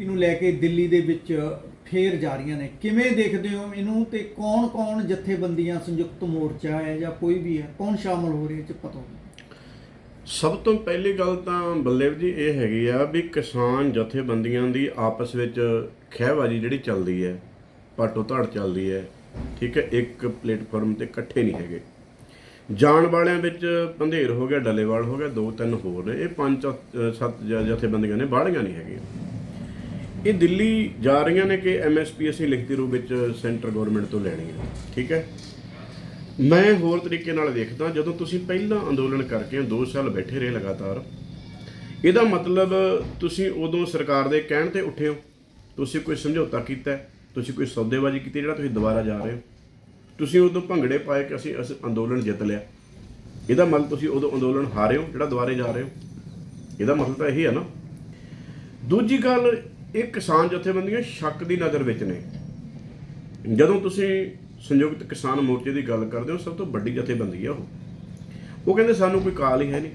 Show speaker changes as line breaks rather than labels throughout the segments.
ਇਹਨੂੰ ਲੈ ਕੇ ਦਿੱਲੀ ਦੇ ਵਿੱਚ ਫੇਰ ਜਾ ਰਹੀਆਂ ਨੇ। ਕਿਵੇਂ ਦੇਖਦੇ ਹੋ ਇਹਨੂੰ ਤੇ ਕੌਣ-ਕੌਣ ਜਥੇਬੰਦੀਆਂ ਸੰਯੁਕਤ ਮੋਰਚਾ ਹੈ ਜਾਂ ਕੋਈ ਵੀ ਹੈ? ਕੌਣ ਸ਼ਾਮਲ ਹੋ ਰਿਹਾ ਚ ਪਤਾ ਹੋਵੇ।
ਸਭ ਤੋਂ ਪਹਿਲੀ ਗੱਲ ਤਾਂ ਬੱਲੇਵ ਜੀ ਇਹ ਹੈਗੀ ਆ ਵੀ ਕਿਸਾਨ ਜਥੇਬੰਦੀਆਂ ਦੀ ਆਪਸ ਵਿੱਚ ਖਹਿਬਾਜੀ ਜਿਹੜੀ ਚੱਲਦੀ ਹੈ, ਪਾਟੋ ਧੜ ਚੱਲਦੀ ਹੈ, ਠੀਕ ਹੈ, ਇੱਕ ਪਲੇਟਫਾਰਮ ਤੇ ਇਕੱਠੇ ਨਹੀਂ ਹੈਗੇ। ਜਾਣ ਵਾਲਿਆਂ ਵਿੱਚ ਪੰਧੇਰ ਹੋ ਗਿਆ, ਡੱਲੇਵਾਲ ਹੋ ਗਿਆ, ਦੋ ਤਿੰਨ ਹੋਰ ਨੇ, ਇਹ ਪੰਜ ਸੱਤ ਜਥੇਬੰਦੀਆਂ ਨੇ ਬਾੜੀਆਂ ਨਹੀਂ ਹੈਗੀਆਂ। ਇਹ ਦਿੱਲੀ ਜਾ ਰਹੀਆਂ ਨੇ ਕਿ ਐਮਐਸਪੀ ਅਸੀਂ ਲਿਖਤੀ ਰੂਪ ਵਿੱਚ ਸੈਂਟਰ ਗਵਰਨਮੈਂਟ ਤੋਂ ਲੈਣੀ ਹੈ ਠੀਕ ਹੈ? ਮੈਂ ਹੋਰ ਤਰੀਕੇ ਨਾਲ ਦੇਖਦਾ, ਜਦੋਂ ਤੁਸੀਂ ਪਹਿਲਾਂ ਅੰਦੋਲਨ ਕਰਕੇ 2 ਸਾਲ ਬੈਠੇ ਰਹੇ ਲਗਾਤਾਰ, ਇਹਦਾ ਮਤਲਬ ਤੁਸੀਂ ਉਦੋਂ ਸਰਕਾਰ ਦੇ ਕਹਿਣ ਤੇ ਉੱਠੇ ਹੋ? ਤੁਸੀਂ ਕੋਈ ਸਮਝੌਤਾ ਕੀਤਾ? ਤੁਸੀਂ ਕੋਈ ਸੌਦੇਬਾਜ਼ੀ ਕੀਤੀ ਜਿਹੜਾ ਤੁਸੀਂ ਦੁਬਾਰਾ ਜਾ ਰਹੇ ਹੋ? ਤੁਸੀਂ ਉਦੋਂ ਭੰਗੜੇ ਪਾਏ ਕਿ ਅਸੀਂ ਅਸੀਂ, ਅੰਦੋਲਨ ਜਿੱਤ ਲਿਆ? ਇਹਦਾ ਮਤਲਬ ਤੁਸੀਂ ਉਦੋਂ ਅੰਦੋਲਨ ਹਾਰੇ ਹੋ ਜਿਹੜਾ ਦੁਬਾਰੇ ਜਾ ਰਹੇ ਹੋ? ਇਹਦਾ ਮਤਲਬ ਤਾਂ ਇਹੀ ਹੈ ਨਾ। ਦੂਜੀ ਗੱਲ ਇਹ ਕਿਸਾਨ ਜਥੇਬੰਦੀਆਂ ਸ਼ੱਕ ਦੀ ਨਜ਼ਰ ਵਿੱਚ ਨੇ। ਜਦੋਂ ਤੁਸੀਂ ਸੰਯੁਕਤ ਕਿਸਾਨ ਮੋਰਚੇ ਦੀ ਗੱਲ ਕਰਦੇ ਹੋ ਸਭ ਤੋਂ ਵੱਡੀ ਜਥੇਬੰਦੀ ਆ ਉਹ। ਉਹ ਕਹਿੰਦੇ ਸਾਨੂੰ ਕੋਈ ਕਾਲ ਹੀ ਹੈ ਨਹੀਂ।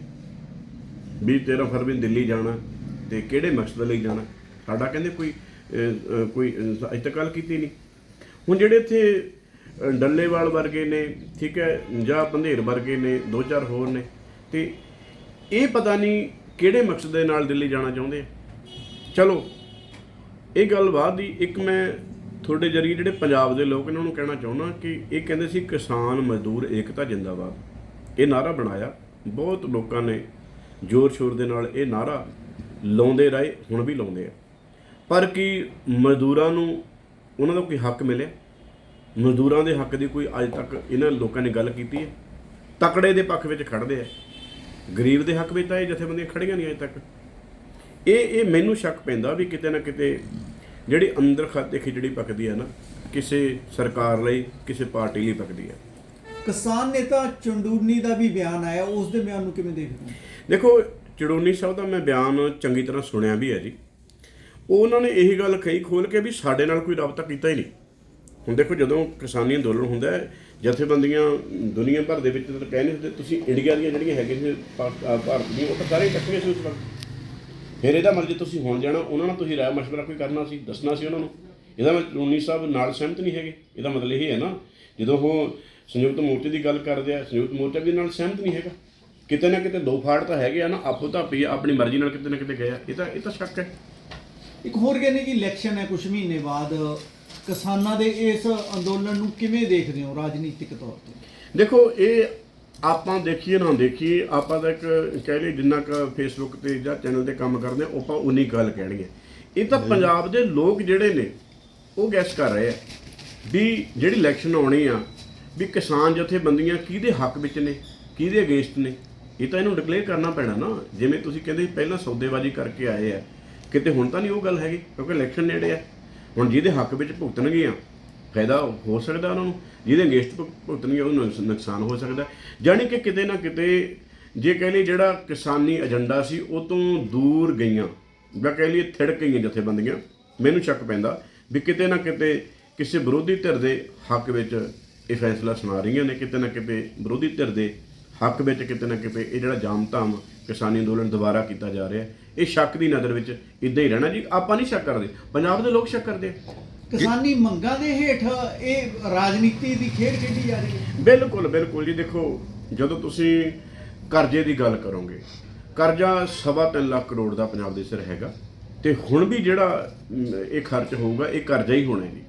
ਵੀ 13 ਫਰਵਰੀ ਨੂੰ ਦਿੱਲੀ ਜਾਣਾ ਤੇ ਕਿਹੜੇ ਮਕਸਦ ਲਈ ਜਾਣਾ? ਸਾਡਾ ਕਹਿੰਦੇ ਕੋਈ ਕੋਈ ਅਹ, ਅਜੇ ਤੱਕ ਗੱਲ ਕੀਤੀ ਨਹੀਂ। ਹੁਣ ਜਿਹੜੇ ਇੱਥੇ ਡੱਲੇਵਾਲ ਵਰਗੇ ਨੇ ਠੀਕ ਹੈ ਜਾਂ ਬੰਧੇਰ ਵਰਗੇ ਨੇ ਦੋ ਚਾਰ ਹੋਰ ਨੇ ਤੇ ਇਹ ਪਤਾ ਨਹੀਂ ਕਿਹੜੇ ਮਕਸਦ ਦੇ ਨਾਲ ਦਿੱਲੀ ਜਾਣਾ ਚਾਹੁੰਦੇ ਆ। ਚਲੋ ਇਹ ਗੱਲ ਬਾਅਦ ਦੀ, ਇੱਕ ਮੈਂ ਤੁਹਾਡੇ ਜਰੀਏ ਜਿਹੜੇ ਪੰਜਾਬ ਦੇ ਲੋਕ ਇਹਨਾਂ ਨੂੰ ਕਹਿਣਾ ਚਾਹੁੰਦਾ ਕਿ ਇਹ ਕਹਿੰਦੇ ਸੀ ਕਿਸਾਨ ਮਜ਼ਦੂਰ ਏਕਤਾ ਜਿੰਦਾਬਾਦ। ਇਹ ਨਾਰਾ ਬਣਾਇਆ। ਬਹੁਤ ਲੋਕਾਂ ਨੇ ਜ਼ੋਰ ਸ਼ੋਰ ਦੇ ਨਾਲ ਇਹ ਨਾਰਾ ਲਾਉਂਦੇ ਰਹੇ, ਹੁਣ ਵੀ ਲਾਉਂਦੇ ਆ। ਪਰ ਕੀ ਮਜ਼ਦੂਰਾਂ ਨੂੰ ਉਹਨਾਂ ਦਾ ਕੋਈ ਹੱਕ ਮਿਲਿਆ? ਮਜ਼ਦੂਰਾਂ ਦੇ ਹੱਕ ਦੀ ਕੋਈ ਅੱਜ ਤੱਕ ਇਹਨਾਂ ਲੋਕਾਂ ਨੇ ਗੱਲ ਕੀਤੀ ਹੈ? ਤਕੜੇ ਦੇ ਪੱਖ ਵਿੱਚ ਖੜਦੇ ਆ। ਗਰੀਬ ਦੇ ਹੱਕ ਵਿੱਚ ਤਾਂ ਇਹ ਜਥੇਬੰਦੀਆਂ ਖੜੀਆਂ ਨਹੀਂ ਅੱਜ ਤੱਕ। ਇਹ ਇਹ ਮੈਨੂੰ ਸ਼ੱਕ ਪੈਂਦਾ ਵੀ ਕਿਤੇ ਨਾ ਕਿਤੇ ਜਿਹੜੀ ਅੰਦਰ ਖਾਤੇ ਖਿਚੜੀ ਪੱਕਦੀ ਹੈ ਨਾ ਕਿਸੇ ਸਰਕਾਰ ਲਈ ਕਿਸੇ ਪਾਰਟੀ ਲਈ ਪੱਕਦੀ ਹੈ।
ਕਿਸਾਨ ਨੇਤਾ ਚੰਡੂਰਨੀ ਦਾ ਵੀ ਬਿਆਨ ਆਇਆ ਉਸ ਦੇ ਬਿਆਨ ਨੂੰ ਕਿਵੇਂ ਦੇਖਦੇ
ਦੇਖੋ ਚੜੋਨੀ ਸਾਹਿਬ ਦਾ ਮੈਂ ਬਿਆਨ ਚੰਗੀ ਤਰ੍ਹਾਂ ਸੁਣਿਆ ਵੀ ਹੈ ਜੀ। ਉਹਨਾਂ ਨੇ ਇਹੀ ਗੱਲ ਕਹੀ ਖੋਲ ਕੇ ਵੀ ਸਾਡੇ ਨਾਲ ਕੋਈ ਰਾਬਤਾ ਕੀਤਾ ਹੀ ਨਹੀਂ। ਹੁਣ ਦੇਖੋ ਜਦੋਂ ਕਿਸਾਨੀ ਅੰਦੋਲਨ ਹੁੰਦਾ ਹੈ ਜਥੇਬੰਦੀਆਂ ਦੁਨੀਆ ਭਰ ਦੇ ਵਿੱਚ ਤਾਂ ਕਹਿੰਦੇ ਹੁੰਦੇ ਤੁਸੀਂ ਇੰਡੀਆ ਦੀਆਂ ਜਿਹੜੀਆਂ ਹੈਗੀਆਂ ਸੀ ਭਾਰਤ ਦੀਆਂ ਉਹ ਤਾਂ ਸਾਰੇ ਇਕੱਠੇ ਸੀ ਉਸ ਵਕਤ। ਫਿਰ ਇਹਦਾ ਮਰਜ਼ੀ ਤੁਸੀਂ ਹੁਣ ਜਾਣਾ ਉਹਨਾਂ ਨਾਲ ਤੁਸੀਂ ਰਾਏ ਮਸ਼ਵਰਾ ਕੋਈ ਕਰਨਾ ਸੀ ਦੱਸਣਾ ਸੀ ਉਹਨਾਂ ਨੂੰ। ਇਹਦਾ ਮਤਲਬ ਚੜੋਨੀ ਸਾਹਿਬ ਨਾਲ ਸਹਿਮਤ ਨਹੀਂ ਹੈਗੇ। ਇਹਦਾ ਮਤਲਬ ਇਹ ਹੈ ਨਾ ਜਦੋਂ ਉਹ ਸੰਯੁਕਤ ਮੋਰਚੇ ਦੀ ਗੱਲ ਕਰਦੇ ਆ ਸੰਯੁਕਤ ਮੋਰਚਾ ਵੀ ਨਾਲ ਸਹਿਮਤ ਨਹੀਂ ਹੈਗਾ। ਕਿਤੇ ਨਾ ਕਿਤੇ ਦੋ ਫਾੜ ਤਾਂ ਹੈਗੇ ਆ ਨਾ ਆਪੋ ਤਾਂ ਪਈ ਆਪਣੀ ਮਰਜ਼ੀ ਨਾਲ ਕਿਤੇ ਨਾ ਕਿਤੇ ਗਏ ਆ। ਇਹ ਤਾਂ ਇਹ ਤਾਂ ਸ਼ੱਕ ਹੈ।
ਇੱਕ ਹੋਰ ਕਹਿੰਦੇ ਕਿ ਇਲੈਕਸ਼ਨ ਹੈ ਕੁਝ ਮਹੀਨੇ ਬਾਅਦ। ਕਿਸਾਨਾਂ ਦੇ ਇਸ ਅੰਦੋਲਨ ਨੂੰ ਕਿਵੇਂ ਦੇਖਦੇ ਹੋ ਰਾਜਨੀਤਿਕ ਤੌਰ ਤੇ?
ਦੇਖੋ ਇਹ ਆਪਾਂ ਦੇਖੀਏ ਨਾ ਦੇਖੀਏ ਆਪਾਂ ਤਾਂ ਇੱਕ ਕਹਿ ਲਈ ਜਿੰਨਾ ਕ ਫੇਸਬੁੱਕ ਤੇ ਜਾਂ ਚੈਨਲ ਤੇ ਕੰਮ ਕਰਦੇ ਆ ਆਪਾਂ ਉਨੀ ਗੱਲ ਕਹਿਣੀ ਹੈ ਇਹ ਤਾਂ ਪੰਜਾਬ ਦੇ ਲੋਕ ਜਿਹੜੇ ਨੇ ਉਹ ਗੈਸ ਕਰ ਰਹੇ ਆ ਵੀ ਜਿਹੜੀ ਇਲੈਕਸ਼ਨ ਆਉਣੀ ਆ ਵੀ ਕਿਸਾਨ ਜਥੇਬੰਦੀਆਂ ਕਿਹਦੇ ਹੱਕ ਵਿੱਚ ਨੇ ਕਿਹਦੇ ਅਗੇਂਸਟ ਨੇ? ਇਹ ਤਾਂ ਇਹਨੂੰ ਡਿਕਲੇਅਰ ਕਰਨਾ ਪੈਣਾ ਨਾ। ਜਿਵੇਂ ਤੁਸੀਂ ਕਹਿੰਦੇ ਪਹਿਲਾਂ ਸੌਦੇਬਾਜ਼ੀ ਕਰਕੇ ਆਏ ਆ ਕਿਤੇ ਹੁਣ ਤਾਂ ਨਹੀਂ ਉਹ ਗੱਲ ਹੈਗੀ ਕਿਉਂਕਿ ਇਲੈਕਸ਼ਨ ਨੇੜੇ ਆ। ਹੁਣ ਜਿਹਦੇ ਹੱਕ ਵਿੱਚ ਭੁਗਤਣਗੀਆਂ ਫਾਇਦਾ ਹੋ ਸਕਦਾ ਉਹਨਾਂ ਨੂੰ, ਜਿਹਦੇ ਅਗੇਂਸਟ ਭੁਗਤਣਗੇ ਉਹਨੂੰ ਨੁਕਸ- ਨੁਕਸਾਨ ਹੋ ਸਕਦਾ ਜਾਣੀ ਕਿ ਕਿਤੇ ਨਾ ਕਿਤੇ ਜੇ ਕਹਿ ਲਈ ਜਿਹੜਾ ਕਿਸਾਨੀ ਏਜੰਡਾ ਸੀ, ਉਹ ਤੋਂ ਦੂਰ ਗਈਆਂ, ਜਾਂ ਕਹਿ ਲਈ ਥਿੜਕ ਗਈਆਂ ਜਥੇਬੰਦੀਆਂ, ਮੈਨੂੰ ਸ਼ੱਕ ਪੈਂਦਾ ਵੀ ਕਿਤੇ ਨਾ ਕਿਤੇ ਕਿਸੇ ਵਿਰੋਧੀ ਧਿਰ ਦੇ ਹੱਕ ਵਿੱਚ ਇਹ ਫੈਸਲਾ ਸੁਣਾ ਰਹੀਆਂ ਨੇ, ਕਿਤੇ ਨਾ ਕਿਤੇ ਵਿਰੋਧੀ ਧਿਰ ਦੇ ਹੱਕ ਵਿੱਚ ਕਿਤੇ ਨਾ ਕਿਤੇ ਇਹ ਜਿਹੜਾ ਜਾਮ ਧਾਮ ਕਿਸਾਨੀ ਅੰਦੋਲਨ ਦੁਬਾਰਾ ਕੀਤਾ ਜਾ ਰਿਹਾ, ਇਹ ਸ਼ੱਕ ਦੀ ਨਜ਼ਰ ਵਿੱਚ ਇਦਾਂ ਹੀ ਰਹਿਣਾ ਜੀ। ਆਪਾਂ ਨਹੀਂ ਸ਼ੱਕ ਕਰਦੇ। ਪੰਜਾਬ ਦੇ ਲੋਕ ਸ਼ੱਕ ਕਰਦੇ
ਕਿਸਾਨੀ ਮੰਗਾਂ ਦੇ ਹੇਠ ਇਹ ਰਾਜਨੀਤੀ ਦੀ ਖੇਡ ਖੇਡੀ ਜਾ ਰਹੀ ਹੈ।
ਬਿਲਕੁਲ ਬਿਲਕੁਲ ਜੀ। ਦੇਖੋ, ਜਦੋਂ ਤੁਸੀਂ ਕਰਜ਼ੇ ਦੀ ਗੱਲ ਕਰੋਗੇ, ਕਰਜ਼ਾ ਸਵਾ ਤਿੰਨ ਲੱਖ ਕਰੋੜ ਦਾ ਪੰਜਾਬ ਦੇ ਸਿਰ ਹੈਗਾ, ਤੇ ਹੁਣ ਵੀ ਜਿਹੜਾ ਇਹ ਖਰਚ ਹੋਊਗਾ, ਇਹ ਕਰਜ਼ਾ ਹੀ ਹੋਣਾ ਜੀ।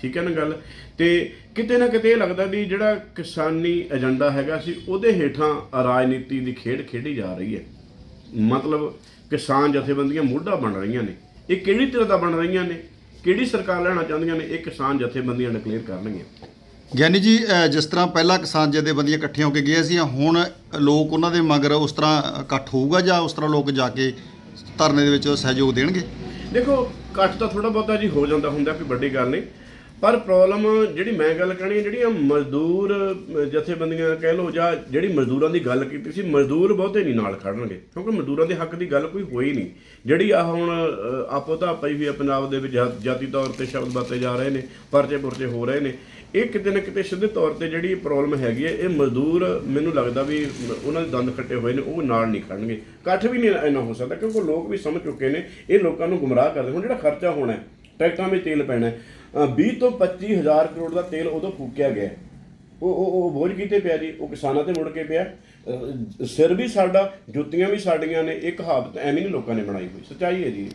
ਠੀਕ ਹੈ ਨਾ ਗੱਲ? ਤੇ ਕਿਤੇ ਨਾ ਕਿਤੇ ਇਹ ਲੱਗਦਾ ਵੀ ਜਿਹੜਾ ਕਿਸਾਨੀ ਏਜੰਡਾ ਹੈਗਾ ਸੀ, ਉਹਦੇ ਹੇਠਾਂ ਰਾਜਨੀਤੀ ਦੀ ਖੇਡ ਖੇਡੀ ਜਾ ਰਹੀ ਹੈ। ਮਤਲਬ ਕਿਸਾਨ ਜਥੇਬੰਦੀਆਂ ਮੋਢਾ ਬਣ ਰਹੀਆਂ ਨੇ। ਇਹ ਕਿਹੜੀ ਤਰ੍ਹਾਂ ਦਾ ਬਣ ਰਹੀਆਂ ਨੇ? ਕਿਹੜੀ ਸਰਕਾਰ ਲੈਣਾ ਚਾਹੁੰਦੀਆਂ ਨੇ ਇਹ ਕਿਸਾਨ ਜਥੇਬੰਦੀਆਂ ਡਿਕਲੇਅਰ ਕਰਨਗੀਆਂ?
ਗਿਆਨੀ ਜੀ ਅ, ਜਿਸ ਤਰ੍ਹਾਂ ਪਹਿਲਾਂ ਕਿਸਾਨ ਜਥੇਬੰਦੀਆਂ ਇਕੱਠੀਆਂ ਹੋ ਕੇ ਗਏ ਸੀ ਹੁਣ ਲੋਕ ਉਹਨਾਂ ਦੇ ਮਗਰ ਉਸ ਤਰ੍ਹਾਂ ਇਕੱਠ ਹੋਊਗਾ ਜਾਂ ਉਸ ਤਰ੍ਹਾਂ ਲੋਕ ਜਾ ਕੇ ਧਰਨੇ ਦੇ ਵਿੱਚ ਸਹਿਯੋਗ ਦੇਣਗੇ?
ਦੇਖੋ ਕੱਟ ਤਾਂ ਥੋੜਾ ਬਹੁਤਾ ਜੀ ਹੋ ਜਾਂਦਾ ਹੁੰਦਾ ਕੋਈ ਵੱਡੀ ਗੱਲ ਨਹੀਂ। ਪਰ ਪ੍ਰੋਬਲਮ ਜਿਹੜੀ ਮੈਂ ਗੱਲ ਕਰਨੀ ਜਿਹੜੀਆਂ ਮਜ਼ਦੂਰ ਜਥੇਬੰਦੀਆਂ ਕਹਿ ਲਓ ਜਾਂ ਜਿਹੜੀ ਮਜ਼ਦੂਰਾਂ ਦੀ ਗੱਲ ਕੀਤੀ ਸੀ, ਮਜ਼ਦੂਰ ਬਹੁਤੇ ਨਹੀਂ ਨਾਲ ਖੜਨਗੇ, ਕਿਉਂਕਿ ਮਜ਼ਦੂਰਾਂ ਦੇ ਹੱਕ ਦੀ ਗੱਲ ਕੋਈ ਹੋਈ ਨਹੀਂ। ਜਿਹੜੀ ਆ ਹੁਣ ਆਪੋ ਤਾਂ ਪਈ ਵੀ ਆ ਪੰਜਾਬ ਦੇ ਵਿੱਚ ਜਾਤੀ ਤੌਰ ਤੇ ਸ਼ਬਦ ਵਰਤੇ ਜਾ ਰਹੇ ਨੇ, ਪਰਚੇ ਪੁਰਚੇ ਹੋ ਰਹੇ ਨੇ। ਇਹ ਕਿਤੇ ਨਾ ਕਿਤੇ ਸਿੱਧੇ ਤੌਰ ਤੇ ਜਿਹੜੀ ਪ੍ਰੋਬਲਮ ਹੈਗੀ ਹੈ, ਇਹ ਮਜ਼ਦੂਰ ਮੈਨੂੰ ਲੱਗਦਾ ਵੀ ਉਹਨਾਂ ਦੇ ਦੰਦ ਖੱਟੇ ਹੋਏ ਨੇ, ਉਹ ਨਾਲ ਨਹੀਂ ਖੜਨਗੇ। ਇਕੱਠ ਵੀ ਨਹੀਂ ਇੰਨਾ ਹੋ ਸਕਦਾ, ਕਿਉਂਕਿ ਲੋਕ ਵੀ ਸਮਝ ਚੁੱਕੇ ਨੇ, ਇਹ ਲੋਕਾਂ ਨੂੰ ਗੁੰਮਰਾਹ ਕਰਦੇ ਹੁਣ ਜਿਹੜਾ ਖਰਚਾ ਹੋਣਾ ਟਰੈਕਟਰਾਂ ਵਿੱਚ ਤੇਲ ਪੈਣਾ 20 ਤੋਂ 25 ਹਜ਼ਾਰ ਕਰੋੜ ਦਾ ਤੇਲ ਉਦੋਂ ਫੂਕਿਆ ਗਿਆ। ਉਹ ਉਹ ਉਹ ਬੋਝ ਕਿਤੇ ਪਿਆ ਜੀ? ਉਹ ਕਿਸਾਨਾਂ ਤੇ ਮੁੜ ਕੇ ਪਿਆ। ਸਿਰ ਵੀ ਸਾਡਾ, ਜੁੱਤੀਆਂ ਵੀ ਸਾਡੀਆਂ ਨੇ, ਇੱਕ ਕਹਾਵਤ ਐਵੇਂ ਨਹੀਂ ਲੋਕਾਂ ਨੇ ਬਣਾਈ ਹੋਈ। ਸੱਚਾਈ ਹੈ ਜੀ।